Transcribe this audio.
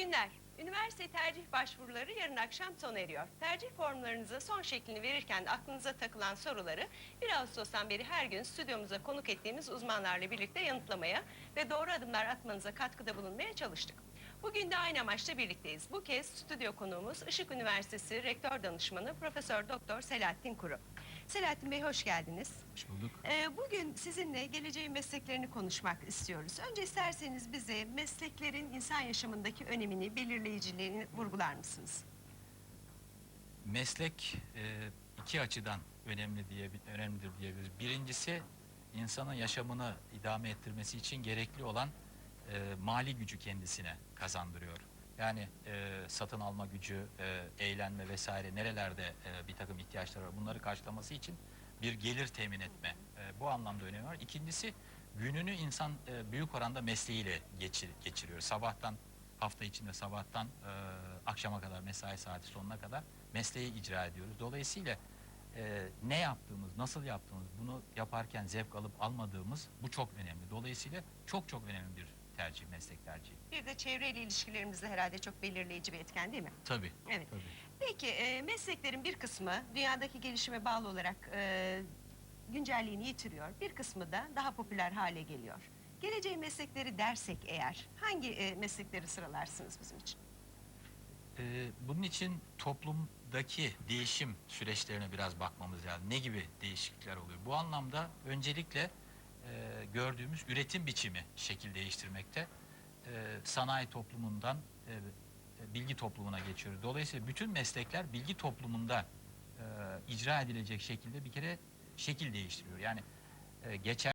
Günler. Üniversite tercih başvuruları yarın akşam sona eriyor. Tercih formlarınıza son şeklini verirken aklınıza takılan soruları 1 Ağustos'tan beri her gün stüdyomuza konuk ettiğimiz uzmanlarla birlikte yanıtlamaya ve doğru adımlar atmanıza katkıda bulunmaya çalıştık. Bugün de aynı amaçla birlikteyiz. Bu kez stüdyo konuğumuz Işık Üniversitesi Rektör Danışmanı Profesör Doktor Selahattin Kuru. Selahattin Bey hoş geldiniz. Hoş bulduk. Ee, Bugün sizinle geleceğin mesleklerini konuşmak istiyoruz. Önce isterseniz bize mesleklerin insan yaşamındaki önemini, belirleyiciliğini vurgular mısınız? Meslek e, iki açıdan önemli diye önemlidir diyebiliriz. Birincisi insanın yaşamını idame ettirmesi için gerekli olan e, mali gücü kendisine kazandırıyor. Yani e, satın alma gücü, e, eğlenme vesaire nerelerde e, bir takım ihtiyaçları var bunları karşılaması için bir gelir temin etme. E, bu anlamda önemi var. İkincisi gününü insan e, büyük oranda mesleğiyle geçir, geçiriyor. Sabahtan hafta içinde sabahtan e, akşama kadar mesai saati sonuna kadar mesleği icra ediyoruz. Dolayısıyla e, ne yaptığımız, nasıl yaptığımız, bunu yaparken zevk alıp almadığımız bu çok önemli. Dolayısıyla çok çok önemli bir tercih, meslek tercihi. Bir de çevreyle ilişkilerimizde herhalde çok belirleyici bir etken değil mi? Tabii. Evet. tabii. Peki e, mesleklerin bir kısmı dünyadaki gelişime bağlı olarak e, güncelliğini yitiriyor. Bir kısmı da daha popüler hale geliyor. Geleceğin meslekleri dersek eğer hangi e, meslekleri sıralarsınız bizim için? Ee, bunun için toplumdaki değişim süreçlerine biraz bakmamız lazım. Ne gibi değişiklikler oluyor? Bu anlamda öncelikle e, gördüğümüz üretim biçimi şekil değiştirmekte. E, sanayi toplumundan e, e, bilgi toplumuna geçiyoruz. Dolayısıyla bütün meslekler bilgi toplumunda e, icra edilecek şekilde bir kere şekil değiştiriyor. Yani e, geçer